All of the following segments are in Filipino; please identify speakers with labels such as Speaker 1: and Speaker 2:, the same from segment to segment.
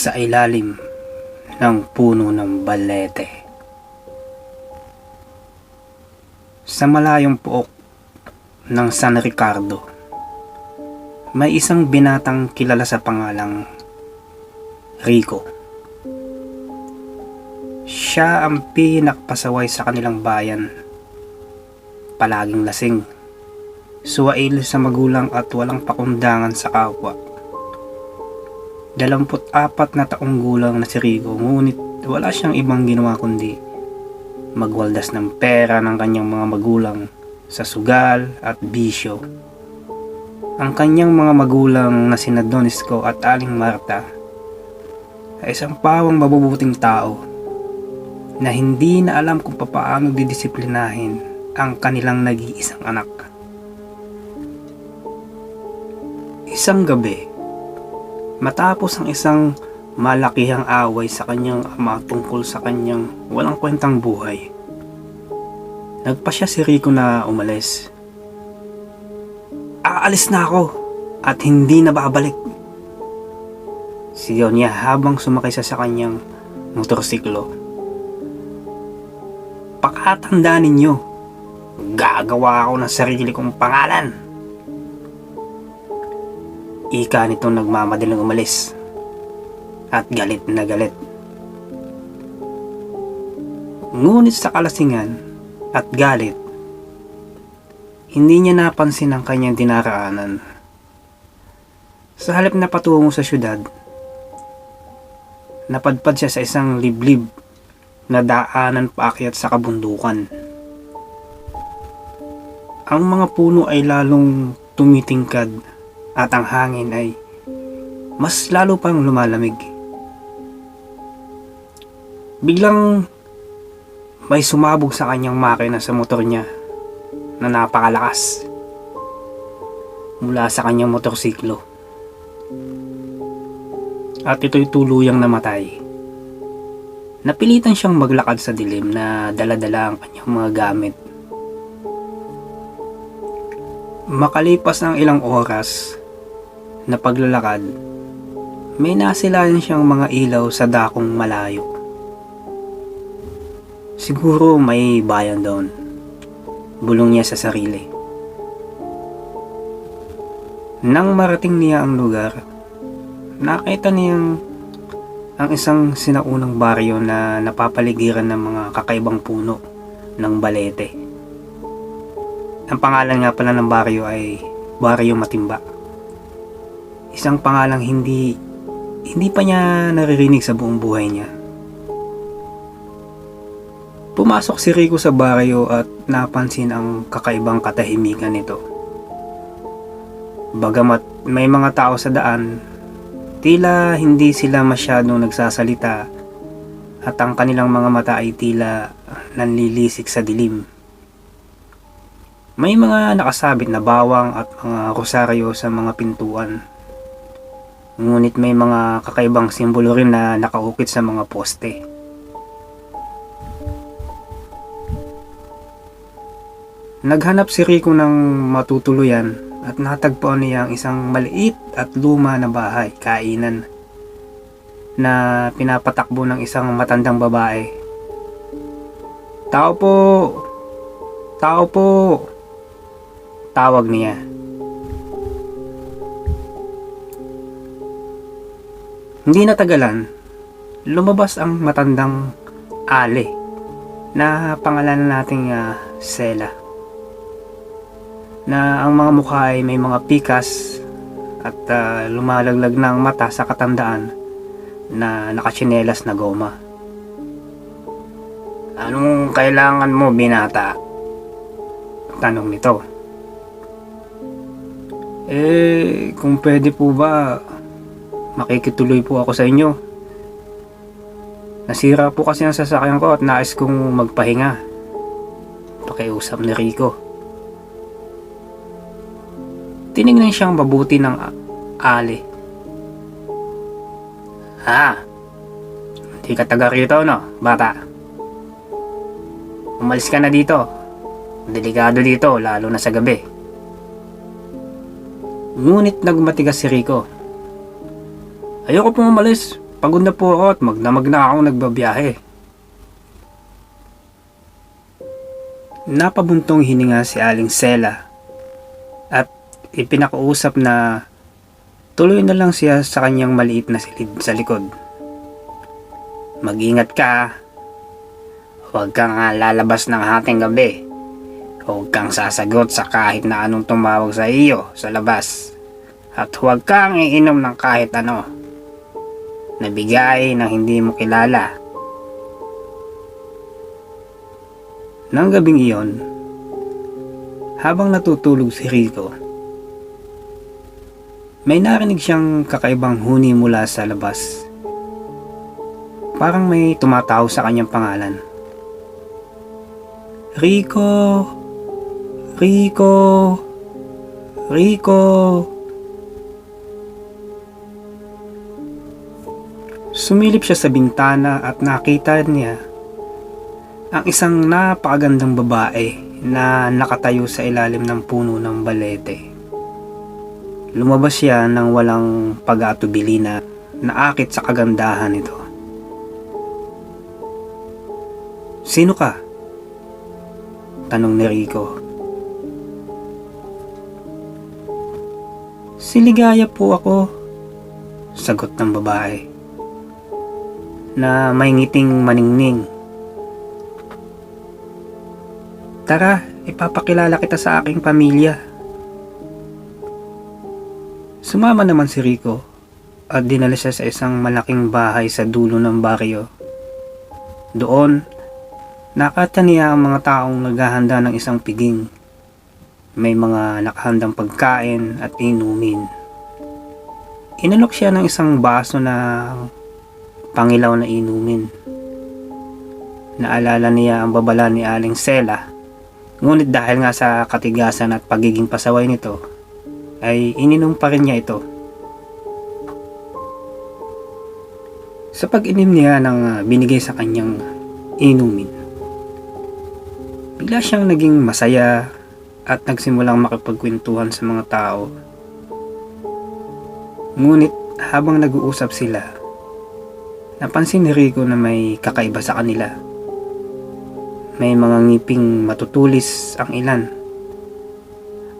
Speaker 1: sa ilalim ng puno ng balete. Sa malayong puok ng San Ricardo, may isang binatang kilala sa pangalang Rico. Siya ang pinakpasaway sa kanilang bayan. Palaging lasing, suwail sa magulang at walang pakundangan sa kapwa. Dalamput apat na taong gulang na si Rico ngunit wala siyang ibang ginawa kundi magwaldas ng pera ng kanyang mga magulang sa sugal at bisyo. Ang kanyang mga magulang na sina Donisco at Aling Marta ay isang pawang mabubuting tao na hindi na alam kung papaano didisiplinahin ang kanilang nag-iisang anak. Isang gabi, matapos ang isang malakihang away sa kanyang ama tungkol sa kanyang walang kwentang buhay, nagpasya si Rico na umalis. Aalis na ako at hindi na babalik. Sigaw niya habang sumakay sa kanyang motorsiklo. Pakatandaan ninyo, gagawa ako ng sarili kong pangalan. Ika nitong nagmamadaling umalis. At galit na galit. Ngunit sa kalasingan at galit, hindi niya napansin ang kanyang dinaraanan. Sa halip na patungo sa syudad, napadpad siya sa isang liblib na daanan paakyat sa kabundukan. Ang mga puno ay lalong tumitingkad at ang hangin ay mas lalo pang lumalamig. Biglang may sumabog sa kanyang makina sa motor niya na napakalakas mula sa kanyang motorsiklo. At ito'y tuluyang namatay. Napilitan siyang maglakad sa dilim na daladala ang kanyang mga gamit. Makalipas ng ilang oras na paglalakad, may nasilayan siyang mga ilaw sa dakong malayo. Siguro may bayan doon. Bulong niya sa sarili. Nang marating niya ang lugar, nakita niyang ang isang sinaunang baryo na napapaligiran ng mga kakaibang puno ng balete. Ang pangalan nga pala ng baryo ay Baryo Matimba. Isang pangalang hindi hindi pa niya naririnig sa buong buhay niya. Pumasok si Rico sa baryo at napansin ang kakaibang katahimikan nito. Bagamat may mga tao sa daan, tila hindi sila masyadong nagsasalita at ang kanilang mga mata ay tila nanlilisik sa dilim. May mga nakasabit na bawang at mga rosaryo sa mga pintuan. Ngunit may mga kakaibang simbolo rin na nakaukit sa mga poste. Naghanap si Rico ng matutuluyan at natagpuan niya ang isang maliit at luma na bahay, kainan, na pinapatakbo ng isang matandang babae. Tao po! Tao po! Tawag niya. Hindi natagalan, lumabas ang matandang Ale na pangalan nating uh, Sela na ang mga mukha ay may mga pikas at uh, lumalaglag ng mata sa katandaan na nakatsinelas na goma. Anong kailangan mo binata? Tanong nito. Eh, kung pwede po ba, makikituloy po ako sa inyo. Nasira po kasi ang sasakyan ko at nais kong magpahinga. Pakiusap ni Rico. Tinignan siyang mabuti ng Ali. Ha? Hindi ka taga rito, no, bata? Umalis ka na dito. Delikado dito, lalo na sa gabi. Ngunit nagmatigas si Rico. Ayoko pong umalis. Pagod na po ako at magdamag na akong nagbabiyahe. Napabuntong hininga si Aling Sela at ipinakausap na tuloy na lang siya sa kanyang maliit na silid sa likod. Mag-ingat ka. Huwag kang ah, lalabas ng hating gabi. Huwag kang sasagot sa kahit na anong tumawag sa iyo sa labas. At huwag kang iinom ng kahit ano. Nabigay ng hindi mo kilala. Nang gabing iyon, habang natutulog si Rico, may narinig siyang kakaibang huni mula sa labas. Parang may tumataw sa kanyang pangalan. Rico! Rico! Rico! Sumilip siya sa bintana at nakita niya ang isang napakagandang babae na nakatayo sa ilalim ng puno ng balete. Lumabas siya ng walang pag-aatubili na naakit sa kagandahan nito. Sino ka? Tanong ni Rico. Siligaya po ako, sagot ng babae. Na may ngiting maningning. Tara, ipapakilala kita sa aking pamilya. Sumama naman si Rico at dinala siya sa isang malaking bahay sa dulo ng baryo. Doon, nakita niya ang mga taong naghahanda ng isang piging. May mga nakahandang pagkain at inumin. Inalok siya ng isang baso na pangilaw na inumin. Naalala niya ang babala ni Aling Sela Ngunit dahil nga sa katigasan at pagiging pasaway nito, ay ininom pa rin niya ito. Sa pag-inim niya ng ah, binigay sa kanyang inumin, bigla siyang naging masaya at nagsimulang makipagkwentuhan sa mga tao. Ngunit habang nag-uusap sila, napansin ni Rico na may kakaiba sa kanila. May mga ngiping matutulis ang ilan.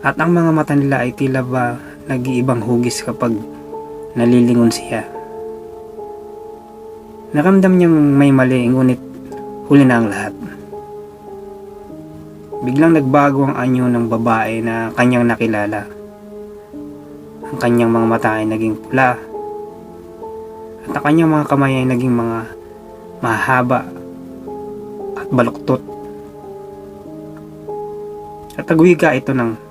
Speaker 1: At ang mga mata nila ay tila ba nag-iibang hugis kapag nalilingon siya. Naramdam niyang may mali ngunit huli na ang lahat. Biglang nagbago ang anyo ng babae na kanyang nakilala. Ang kanyang mga mata ay naging pula at ang kanyang mga kamay ay naging mga mahaba at baluktot. At nagwiga ito ng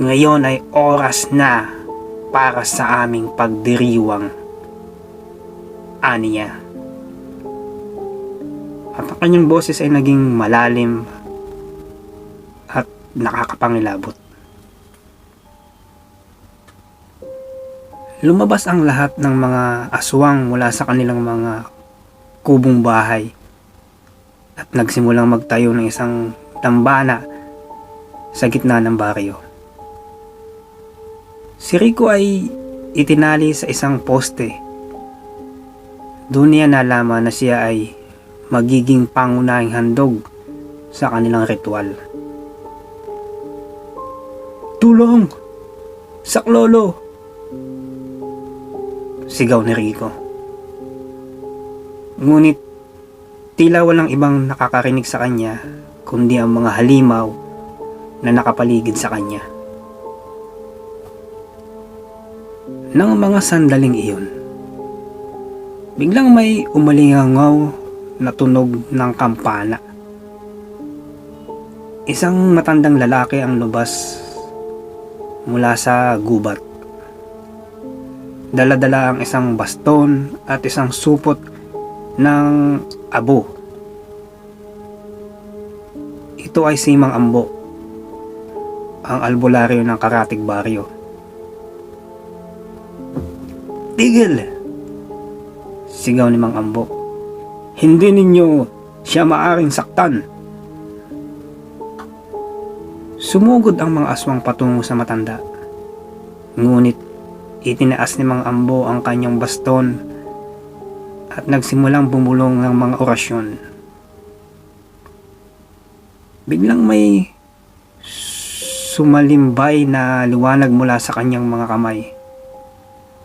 Speaker 1: Ngayon ay oras na para sa aming pagdiriwang. Ani niya. At ang kanyang boses ay naging malalim at nakakapangilabot. Lumabas ang lahat ng mga aswang mula sa kanilang mga kubong bahay at nagsimulang magtayo ng isang tambana sa gitna ng baryo. Si Rico ay itinali sa isang poste. Doon niya nalaman na siya ay magiging pangunahing handog sa kanilang ritual. Tulong! Saklolo! Sigaw ni Rico. Ngunit tila walang ibang nakakarinig sa kanya kundi ang mga halimaw na nakapaligid sa kanya. Nang mga sandaling iyon, biglang may umalingangaw na tunog ng kampana. Isang matandang lalaki ang lubas mula sa gubat. Daladala ang isang baston at isang supot ng abo. Ito ay si Mang Ambo, ang albularyo ng Karatig Baryo. Tigil! Sigaw ni Mang Ambo. Hindi ninyo siya maaring saktan. Sumugod ang mga aswang patungo sa matanda. Ngunit Itinaas ni Mang Ambo ang kanyang baston at nagsimulang bumulong ng mga orasyon. Biglang may sumalimbay na liwanag mula sa kanyang mga kamay.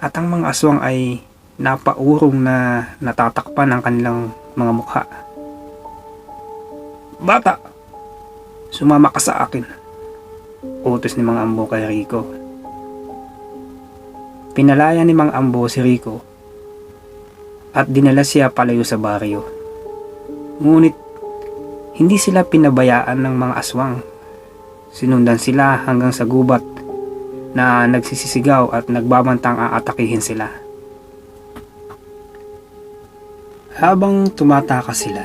Speaker 1: At ang mga aswang ay napaurong na natatakpan ang kanilang mga mukha. Bata, sumama ka sa akin. Utos ni Mang Ambo kay Rico. Pinalaya ni Mang Ambo si Rico at dinala siya palayo sa baryo. Ngunit hindi sila pinabayaan ng mga aswang. Sinundan sila hanggang sa gubat na nagsisisigaw at nagbabantang aatakihin sila. Habang tumatakas sila,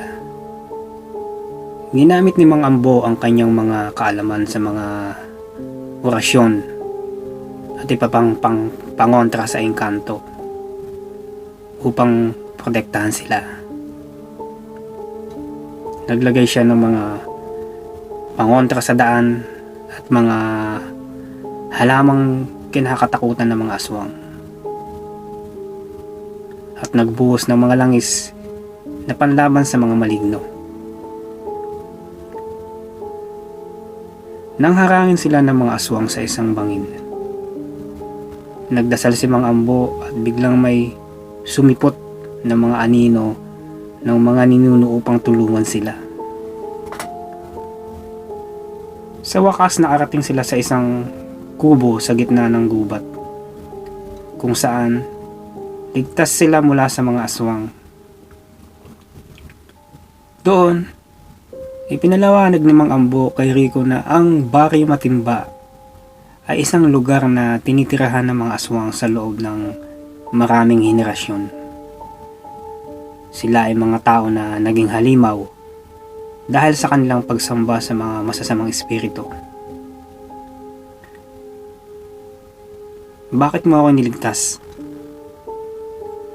Speaker 1: ginamit ni Mang Ambo ang kanyang mga kaalaman sa mga orasyon at iba pang pang pangontra sa engkanto upang protektahan sila. Naglagay siya ng mga pangontra sa daan at mga halamang kinakatakutan ng mga aswang. At nagbuhos ng mga langis na panlaban sa mga maligno. Nang harangin sila ng mga aswang sa isang bangin. Nagdasal si Mang Ambo at biglang may sumipot ng mga anino ng mga ninuno upang tulungan sila. Sa wakas nakarating sila sa isang kubo sa gitna ng gubat kung saan ligtas sila mula sa mga aswang. Doon, ipinalawanag ni Mang Ambo kay Rico na ang Barrio Matimba ay isang lugar na tinitirahan ng mga aswang sa loob ng maraming henerasyon. Sila ay mga tao na naging halimaw dahil sa kanilang pagsamba sa mga masasamang espiritu. Bakit mo ako niligtas?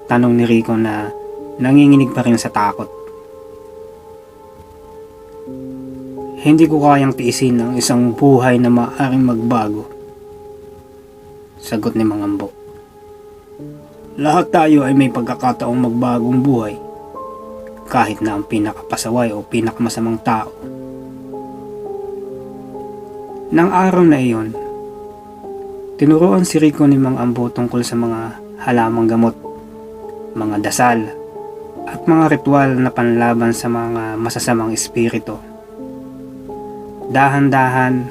Speaker 1: Tanong ni Rico na nanginginig pa rin sa takot. Hindi ko kayang tiisin ang isang buhay na maaaring magbago. Sagot ni Mangambo. Lahat tayo ay may pagkakataong magbagong buhay. Kahit na ang pinakapasaway o pinakamasamang tao. Nang araw na iyon, tinuruan si Rico ni Mang Ambo tungkol sa mga halamang gamot, mga dasal, at mga ritual na panlaban sa mga masasamang espiritu. Dahan-dahan,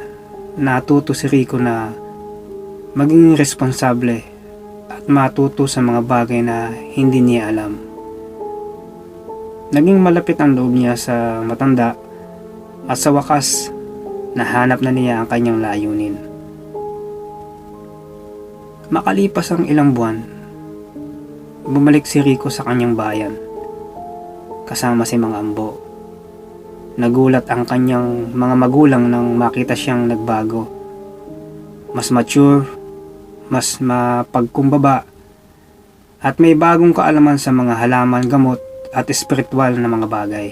Speaker 1: natuto si Rico na maging responsable at matuto sa mga bagay na hindi niya alam. Naging malapit ang loob niya sa matanda at sa wakas, nahanap na niya ang kanyang layunin. Makalipas ang ilang buwan, bumalik si Rico sa kanyang bayan kasama si Mang Ambo. Nagulat ang kanyang mga magulang nang makita siyang nagbago. Mas mature, mas mapagkumbaba, at may bagong kaalaman sa mga halaman, gamot, at espiritual na mga bagay.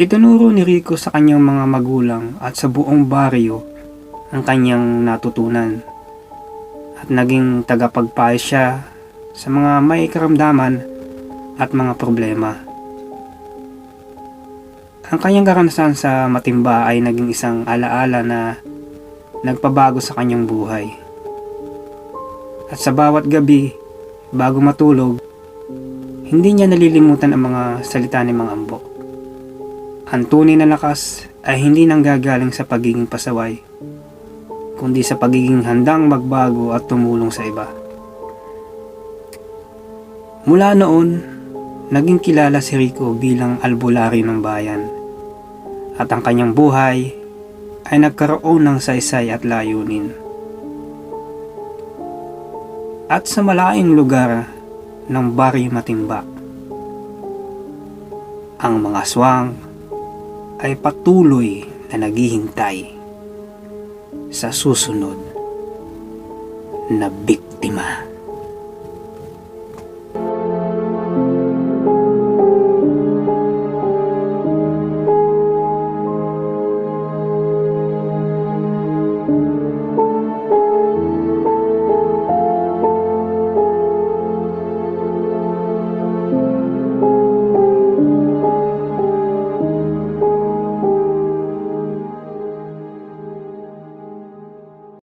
Speaker 1: Itinuro ni Rico sa kanyang mga magulang at sa buong baryo ang kanyang natutunan at naging tagapagpayo siya sa mga may karamdaman at mga problema. Ang kanyang karanasan sa matimba ay naging isang alaala na nagpabago sa kanyang buhay. At sa bawat gabi, bago matulog, hindi niya nalilimutan ang mga salita ni Mang Ambo. Ang tunay na lakas ay hindi nanggagaling sa pagiging pasaway, kundi sa pagiging handang magbago at tumulong sa iba. Mula noon, naging kilala si Rico bilang albularyo ng bayan at ang kanyang buhay ay nagkaroon ng saysay at layunin. At sa malaking lugar ng Baryo Matimba, ang mga aswang ay patuloy na naghihintay sa susunod na biktima.